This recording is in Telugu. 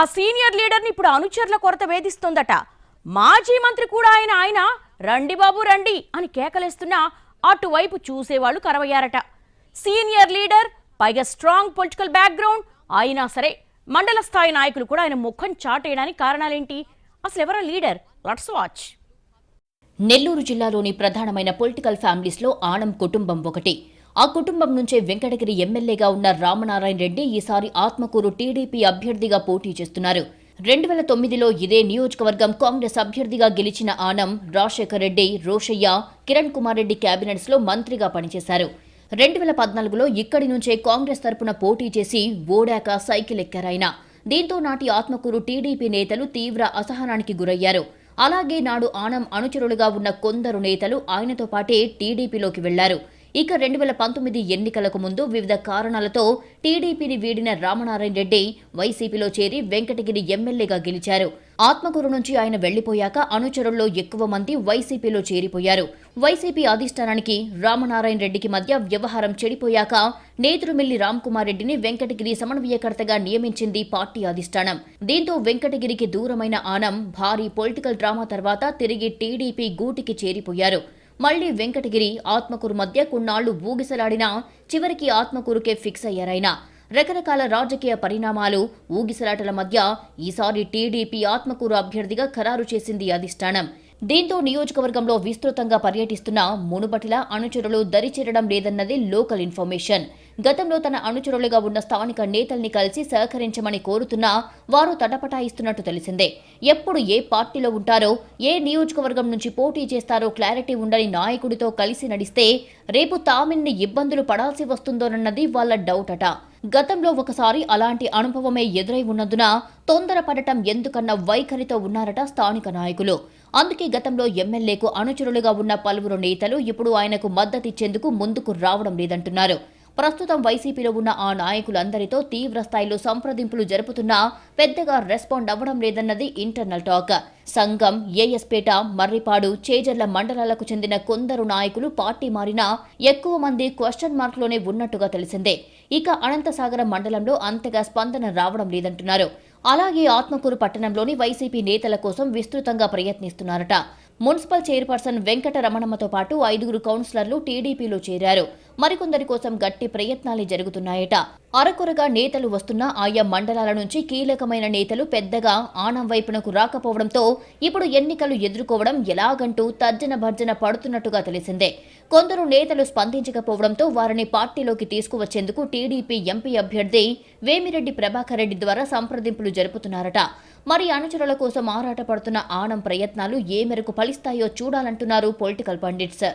ఆ సీనియర్ లీడర్ని ఇప్పుడు అనుచరుల కొరత వేధిస్తోందట. మాజీ మంత్రి కూడా ఆయన ఆయన రండి బాబు రండి అని కేకలేస్తున్నా అటువైపు చూసేవాళ్ళు కరవయ్యారట. సీనియర్ లీడర్ పైగా స్ట్రాంగ్ పొలిటికల్ బ్యాక్గ్రౌండ్ అయినా సరే మండల స్థాయి నాయకులు కూడా ఆయన ముఖం చాటేయడానికి కారణాలేంటి? అసలు ఎవరో లీడర్? లట్స్ వాచ్. నెల్లూరు జిల్లాలోని ప్రధానమైన పొలిటికల్ ఫ్యామిలీస్లో ఆనం కుటుంబం ఒకటి. ఆ కుటుంబం నుంచే వెంకటగిరి ఎమ్మెల్యేగా ఉన్న రామనారాయణ రెడ్డి ఈసారి ఆత్మకూరు టీడీపీ అభ్యర్థిగా పోటీ చేస్తున్నారు. రెండు వేల తొమ్మిదిలో ఇదే నియోజకవర్గం కాంగ్రెస్ అభ్యర్థిగా గెలిచిన ఆనం రాజశేఖర్ రెడ్డి రోషయ్య కిరణ్ కుమార్ రెడ్డి క్యాబినెట్స్లో మంత్రిగా పనిచేశారు. రెండు వేల పద్నాలుగులో ఇక్కడి నుంచే కాంగ్రెస్ తరపున పోటీ చేసి ఓడాక సైకిల్ ఎక్కారాయన దీంతో నాటి ఆత్మకూరు టీడీపీ నేతలు తీవ్ర అసహనానికి గురయ్యారు. అలాగే నాడు ఆనం అనుచరులుగా ఉన్న కొందరు నేతలు ఆయనతో పాటే టీడీపీలోకి వెళ్ళారు. ఇక రెండు వేల పంతొమ్మిది ఎన్నికలకు ముందు వివిధ కారణాలతో టీడీపీని వీడిన రామనారాయణ రెడ్డి వైసీపీలో చేరి వెంకటగిరి ఎమ్మెల్యేగా గెలిచారు. ఆత్మకూరు నుంచి ఆయన వెళ్ళిపోయాక అనుచరుల్లో ఎక్కువ మంది వైసీపీలో చేరిపోయారు. వైసీపీ అధిష్టానానికి రామనారాయణ రెడ్డికి మధ్య వ్యవహారం చెడిపోయాక నేతృమిల్లి రామ్కుమార్ రెడ్డిని వెంకటగిరి సమన్వయకర్తగా నియమించింది పార్టీ అధిష్టానం. దీంతో వెంకటగిరికి దూరమైన ఆనం భారీ పొలిటికల్ డ్రామా తర్వాత తిరిగి టీడీపీ గూటికి చేరిపోయారు. మళ్ళీ వెంకటగిరి ఆత్మకూరు మధ్య కొన్నాళ్ళు ఊగిసలాడినా చివరికి ఆత్మకూరుకే ఫిక్స్ అయ్యారైనా రకరకాల రాజకీయ పరిణామాలు ఊగిసలాటల మధ్య ఈసారి టీడీపీ ఆత్మకూరు అభ్యర్థిగా ఖరారు చేసింది అధిష్టానం. దీంతో నియోజకవర్గంలో విస్తృతంగా పర్యటిస్తున్న మునుబటిలా అనుచరులు దరిచేరడం లేదన్నది లోకల్ ఇన్ఫర్మేషన్. గతంలో తన అనుచరులుగా ఉన్న స్థానిక నేతల్ని కలిసి సహకరించమని కోరుతున్నా వారు తటపటాయిస్తున్నట్టు తెలిసిందే. ఎప్పుడు ఏ పార్టీలో ఉంటారో ఏ నియోజకవర్గం నుంచి పోటీ చేస్తారో క్లారిటీ ఉండని నాయకుడితో కలిసి నడిస్తే రేపు తామిన్ని ఇబ్బందులు పడాల్సి వస్తుందోనన్నది వాళ్ళ డౌట్ అట గతంలో ఒకసారి అలాంటి అనుభవమే ఎదురై ఉన్నందున తొందరపడటం ఎందుకన్న వైఖరితో ఉన్నారట స్థానిక నాయకులు. అందుకే గతంలో ఎమ్మెల్యేకు అనుచరులుగా ఉన్న పలువురు నేతలు ఇప్పుడు ఆయనకు మద్దతిచ్చేందుకు ముందుకు రావడం లేదంటున్నారు. ప్రస్తుతం వైసీపీలో ఉన్న ఆ నాయకులందరితో తీవ్ర స్థాయిలో సంప్రదింపులు జరుపుతున్నా పెద్దగా రెస్పాండ్ అవ్వడం లేదన్నది ఇంటర్నల్ టాక్. సంఘం ఏఎస్పేట మర్రిపాడు చేజర్ల మండలాలకు చెందిన కొందరు నాయకులు పార్టీ మారినా ఎక్కువ మంది క్వశ్చన్ మార్క్లోనే ఉన్నట్టుగా తెలిసిందే. ఇక అనంతసాగరం మండలంలో అంతగా స్పందన రావడం లేదంటున్నారు. అలాగే ఆత్మకూరు పట్టణంలోని వైసీపీ నేతల కోసం విస్తృతంగా ప్రయత్నిస్తున్నారట. మున్సిపల్ చైర్పర్సన్ వెంకట రమణమ్మతో పాటు ఐదుగురు కౌన్సిలర్లు టీడీపీలో చేరారు. మరికొందరి కోసం గట్టి ప్రయత్నాలే జరుగుతున్నాయట. అరకొరగా నేతలు వస్తున్న ఆయా మండలాల నుంచి కీలకమైన నేతలు పెద్దగా ఆనం వైపునకు రాకపోవడంతో ఇప్పుడు ఎన్నికలు ఎదుర్కోవడం ఎలాగంటూ తర్జన భర్జన పడుతున్నట్టుగా తెలిసిందే. కొందరు నేతలు స్పందించకపోవడంతో వారిని పార్టీలోకి తీసుకువచ్చేందుకు టీడీపీ ఎంపీ అభ్యర్థి వేమిరెడ్డి ప్రభాకర్ రెడ్డి ద్వారా సంప్రదింపులు జరుపుతున్నారట. మరి అనుచరుల కోసం ఆరాటపడుతున్న ఆనం ప్రయత్నాలు ఏ మేరకు ఫలిస్తాయో చూడాలంటున్నారు పొలిటికల్ పండిట్స్.